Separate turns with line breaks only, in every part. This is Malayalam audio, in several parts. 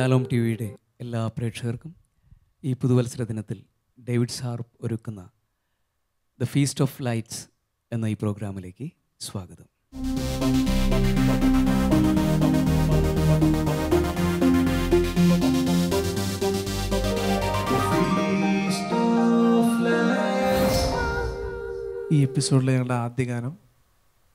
ഷാലോം ടി വിയുടെ എല്ലാ പ്രേക്ഷകർക്കും ഈ പുതുവത്സര ദിനത്തിൽ ഡേവിഡ് സാർപ്പ് ഒരുക്കുന്ന ദ ഫീസ്റ്റ് ഓഫ് ലൈറ്റ്സ് എന്ന ഈ പ്രോഗ്രാമിലേക്ക് സ്വാഗതം.
ഈ എപ്പിസോഡിലെ ഞങ്ങളുടെ ആദ്യ ഗാനം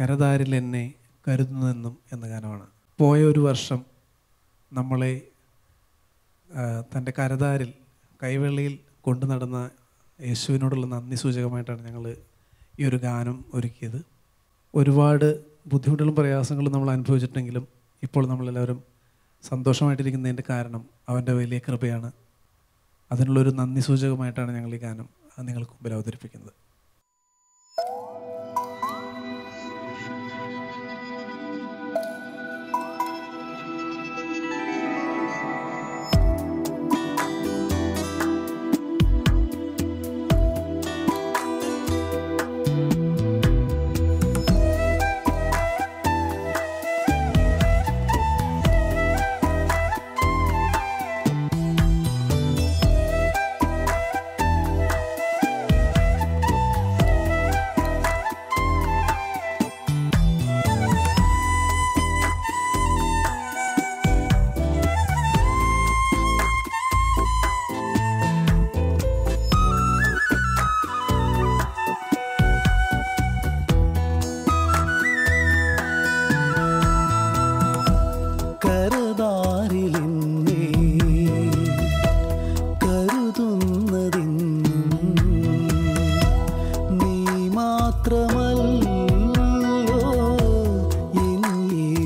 കരതാരിൽ എന്നെ കരുതുന്നെന്നും എന്ന ഗാനമാണ്. പോയ ഒരു വർഷം നമ്മളെ തന്റെ കരതാരിൽ കൈവെള്ളിയിൽ കൊണ്ടു നടന്ന യേശുവിനോടുള്ള നന്ദി സൂചകമായിട്ടാണ് ഞങ്ങൾ ഈ ഒരു ഗാനം ഒരുക്കിയത്. ഒരുപാട് ബുദ്ധിമുട്ടുകളും പ്രയാസങ്ങളും നമ്മൾ അനുഭവിച്ചിട്ടുണ്ടെങ്കിലും ഇപ്പോൾ നമ്മളെല്ലാവരും സന്തോഷമായിട്ടിരിക്കുന്നതിന്റെ കാരണം അവന്റെ വലിയ കൃപയാണ്. അതിനുള്ളൊരു നന്ദി സൂചകമായിട്ടാണ് ഞങ്ങൾ ഈ ഗാനം നിങ്ങൾക്ക് മുമ്പിൽ അവതരിപ്പിക്കുന്നത്.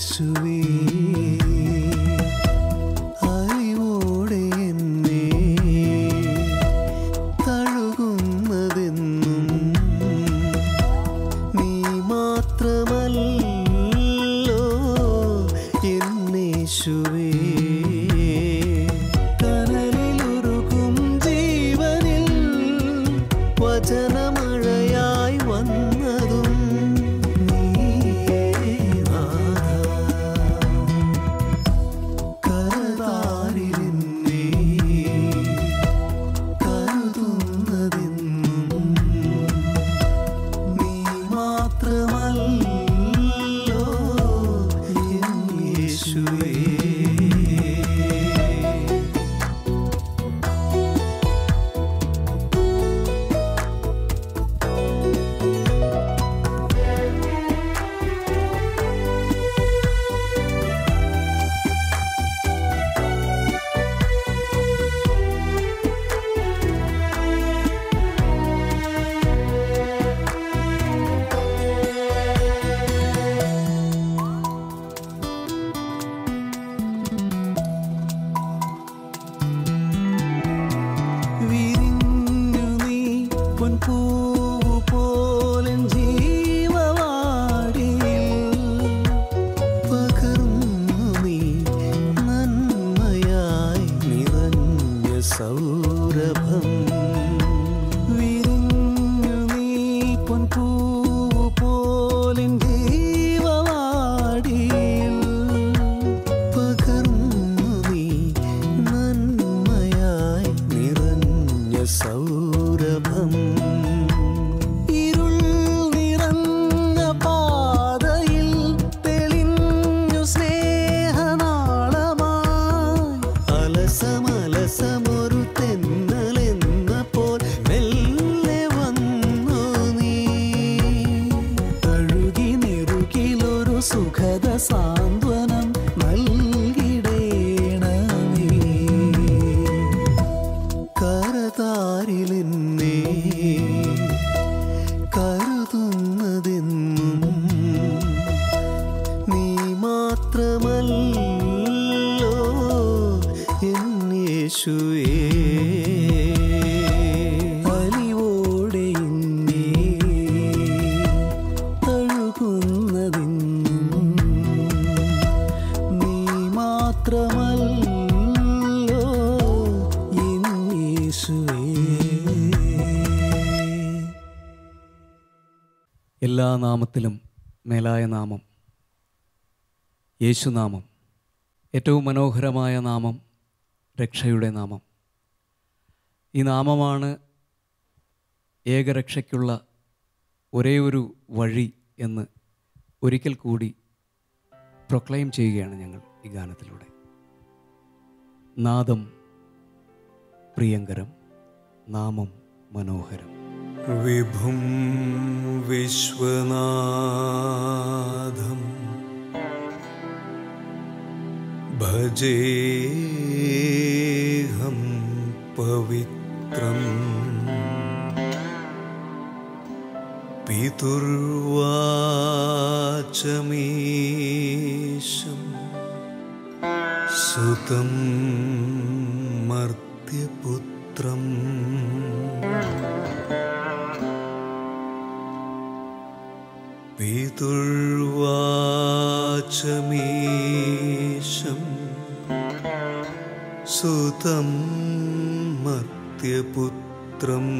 Yesu'ya Oh.
എല്ലാ നാമത്തിലും മേലായ നാമം യേശുനാമം ഏറ്റവും മനോഹരമായ നാമം രക്ഷയുടെ നാമം. ഈ നാമമാണ് ഏകരക്ഷയ്ക്കുള്ള ഒരേ ഒരു വഴി എന്ന് ഒരിക്കൽ കൂടി പ്രൊക്ലെയിം ചെയ്യുകയാണ് ഞങ്ങൾ ഈ ഗാനത്തിലൂടെ. നാദം പ്രിയങ്കരം നാമം മനോഹരം.
विभुं विश्वनाधम् भजेहं पवित्रम्। पितुर्वाचमीशं सुतं मर्त्यपुत्रम्। दुर्वाचमीशं सुतं मत्यपुत्रम्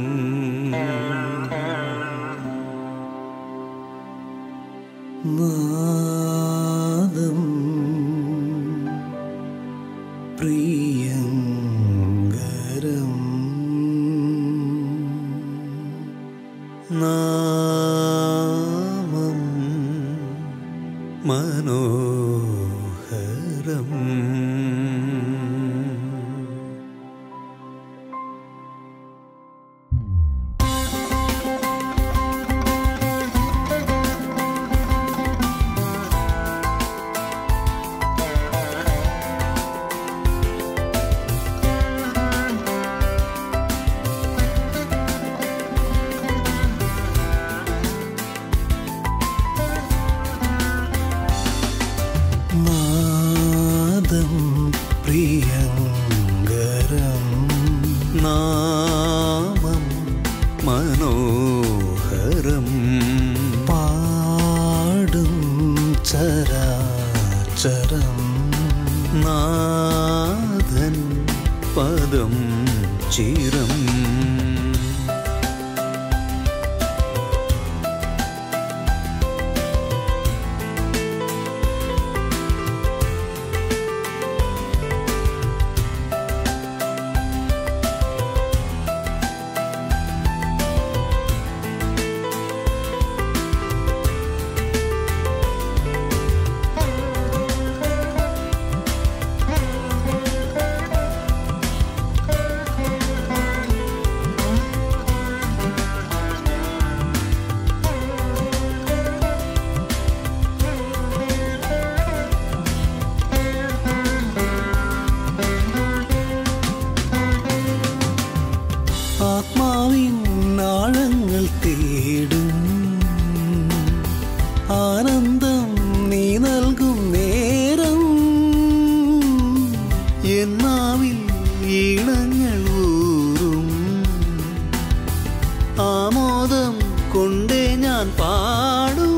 പാടും.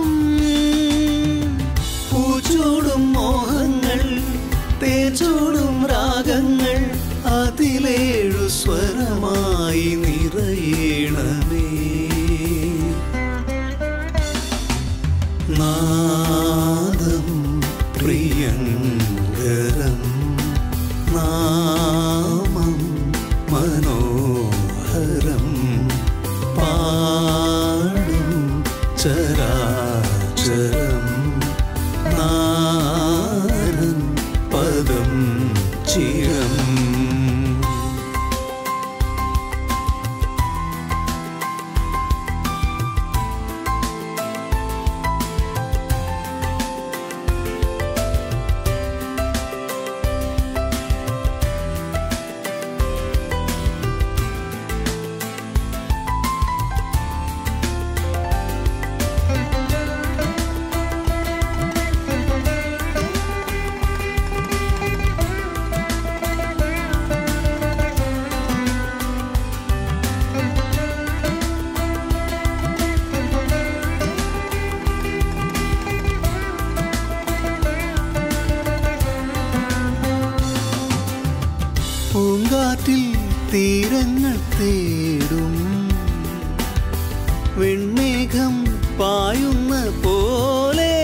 പൂച്ചൂടും മോഹങ്ങൾ തേച്ചൂടും പൂങ്കാറ്റിൽ തീരങ്ങൾ തേടും. വെണ്ണേഘം പായുന്ന പോലെ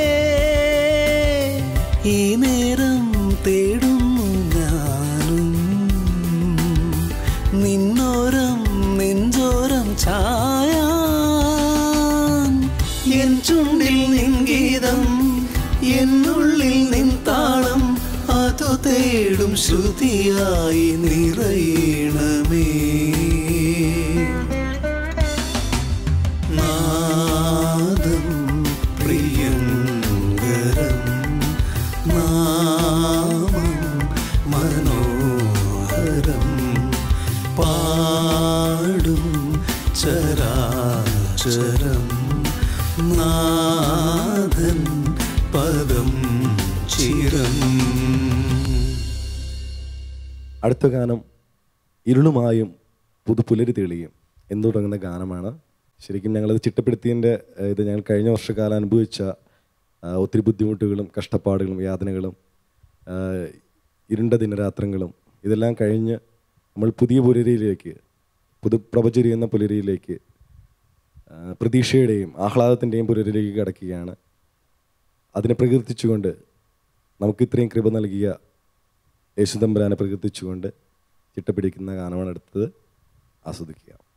ഈ ശ്രുതിയായി നിറയണമേ. നാദം പ്രിയങ്കരം നാമം മനോഹരം പാടും ചരാചരം.
അടുത്ത ഗാനം ഇരുളുമായും പുതുപുലരി തെളിയും. എന്ന് തുടങ്ങുന്ന ഗാനമാണ്. ശരിക്കും ഞങ്ങളത് ചിട്ടപ്പെടുത്തിയതിന്റെ ഇത് ഞങ്ങൾ കഴിഞ്ഞ വർഷക്കാലം അനുഭവിച്ച ഒത്തിരി ബുദ്ധിമുട്ടുകളും കഷ്ടപ്പാടുകളും യാതനകളും ഇരുണ്ട ദിനരാത്രങ്ങളും ഇതെല്ലാം കഴിഞ്ഞ് നമ്മൾ പുതിയ പുലരിയിലേക്ക് പുതു പ്രപചരിയുന്ന പുലരിയിലേക്ക് പ്രതീക്ഷയുടെയും ആഹ്ലാദത്തിന്റെയും പുലരിയിലേക്ക് കടക്കുകയാണ്. അതിനെ പ്രകീർത്തിച്ചുകൊണ്ട് നമുക്ക് ഇത്രയും കൃപ നൽകിയ യേശുദമ്പരാനെ പ്രകീർത്തിച്ചുകൊണ്ട് ചിട്ടപിടിക്കുന്ന ഗാനമാണ് എടുത്തത്. ആസ്വദിക്കുക.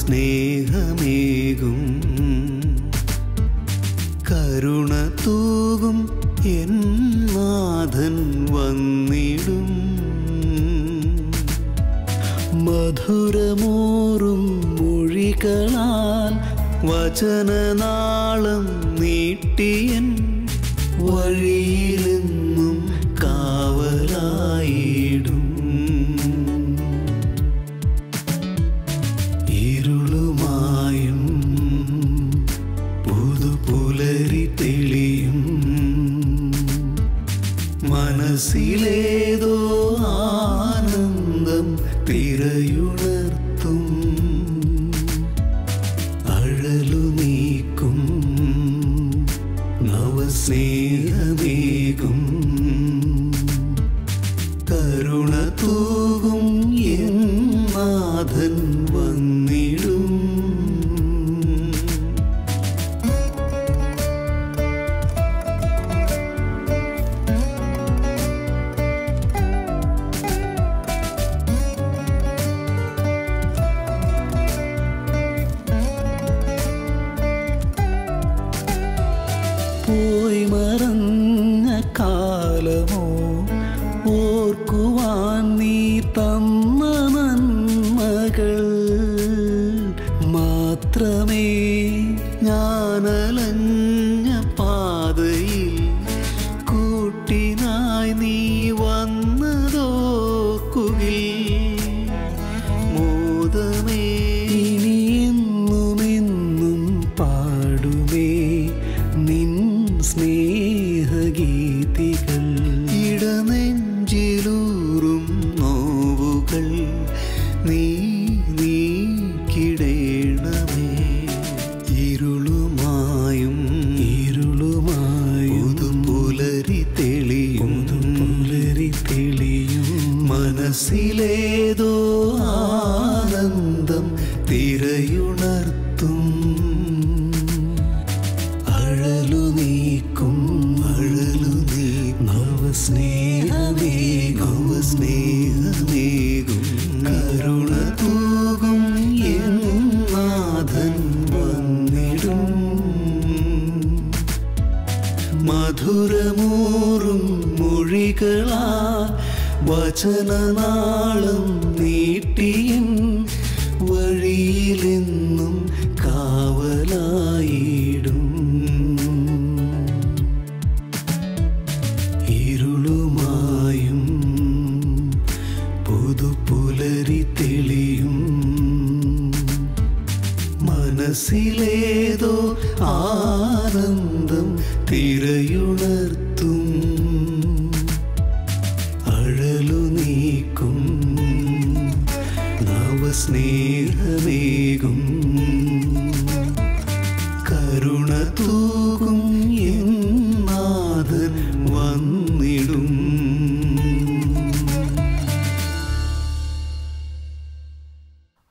നവസ്നേഹമേകും കരുണ തൂകും എൻ നാഥൻ വന്നിടും. മധുരമോറും മൊഴികളാൽ വചനനാളം മനസ്സിലേതോ പോയി മറന്ന കാലമോ?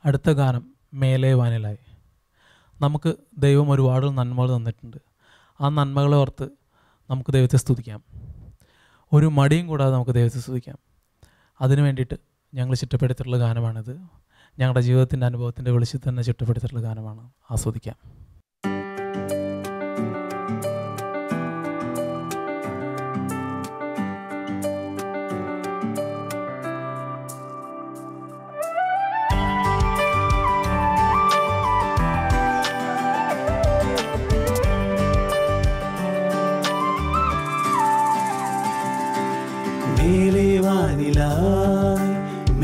അടുത്ത ഗാനം മേലേ വാനിലായി. നമുക്ക് ദൈവം ഒരുപാട് നന്മകൾ തന്നിട്ടുണ്ട്. ആ നന്മകളെ ഓർത്ത് നമുക്ക് ദൈവത്തെ സ്തുതിക്കാം. ഒരു മടിയും കൂടാതെ നമുക്ക് ദൈവത്തെ സ്തുതിക്കാം. അതിനു വേണ്ടിയിട്ട് ഞങ്ങൾ ചിട്ടപ്പെടുത്തിയിട്ടുള്ള ഗാനമാണിത്. ഞങ്ങളുടെ ജീവിതത്തിന്റെ അനുഭവത്തിന്റെ വെളിച്ചത്തിൽ തന്നെ ചിട്ടപ്പെടുത്തിയിട്ടുള്ള ഗാനമാണ്. ആസ്വദിക്കാം.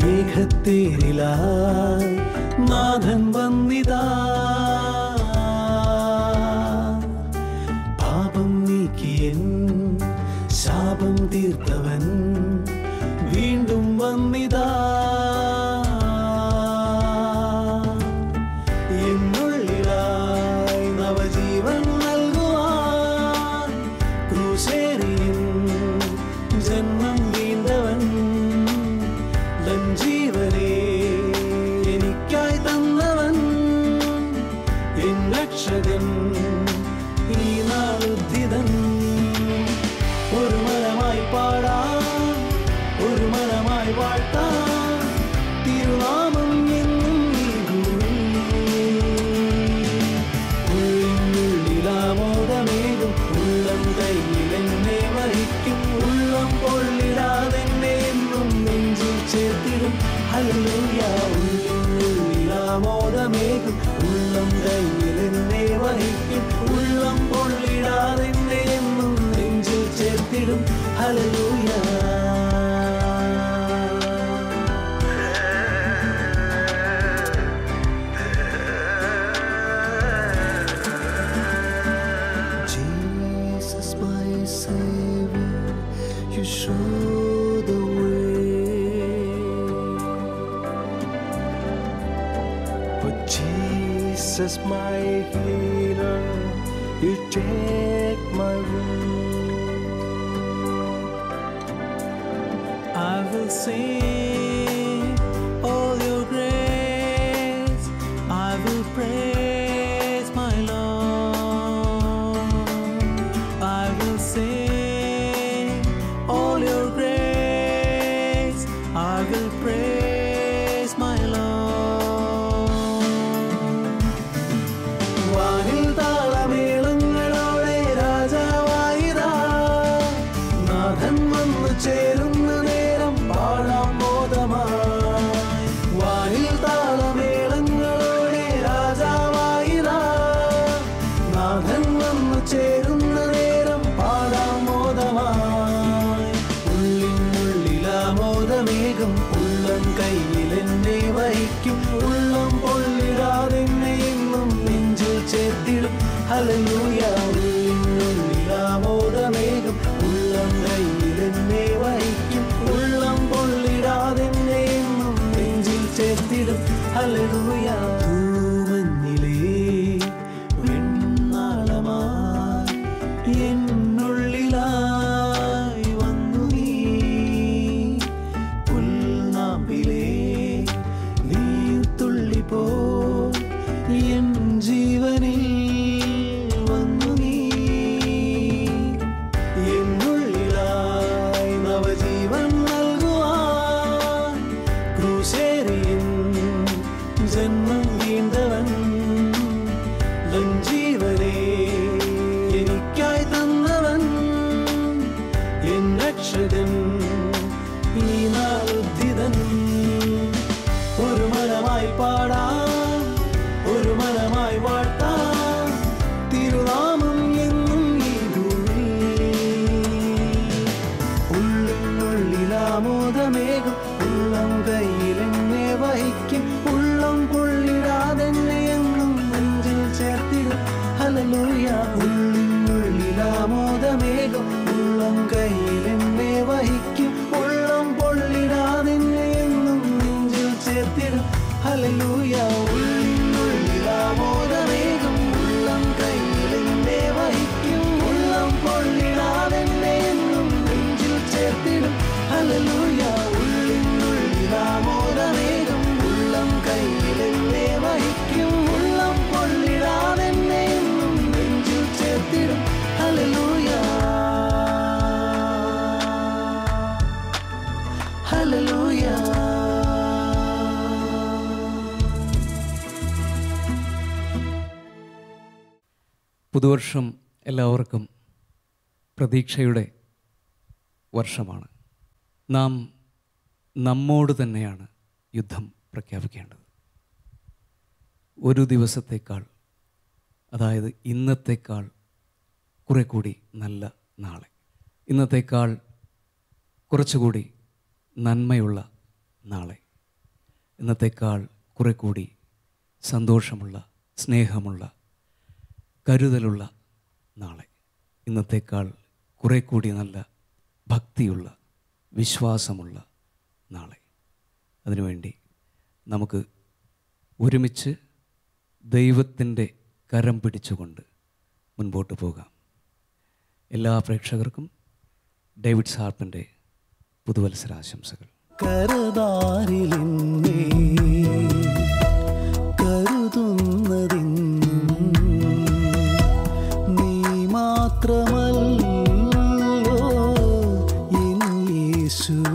മേഘത്തേരിലായി നാഥൻ വന്നിതാ. freedom. Hallelujah. Jesus, my healer, you take my wounds. will sing.
പുതുവർഷം എല്ലാവർക്കും പ്രതീക്ഷയുടെ വർഷമാണ്. നാം നമ്മോട് തന്നെയാണ് യുദ്ധം പ്രഖ്യാപിക്കേണ്ടത്. ഒരു ദിവസത്തേക്കാൾ അതായത് ഇന്നത്തേക്കാൾ കുറെ കൂടി നല്ല നാളെ. ഇന്നത്തേക്കാൾ കുറച്ചുകൂടി നന്മയുള്ള നാളെ. ഇന്നത്തേക്കാൾ കുറെ കൂടി സന്തോഷമുള്ള സ്നേഹമുള്ള കരുതലുള്ള നാളെ. ഇന്നത്തേക്കാൾ കുറെ കൂടി നല്ല ഭക്തിയുള്ള വിശ്വാസമുള്ള നാളെ. അതിനുവേണ്ടി നമുക്ക് ഒരുമിച്ച് ദൈവത്തിന്റെ കരം പിടിച്ചുകൊണ്ട് മുൻപോട്ട് പോകാം. എല്ലാ പ്രേക്ഷകർക്കും ഡേവിഡ് സാർപ്പിന്റെ പുതുവത്സരാശംസകൾ.
കരതാരിലെന്നേ soon.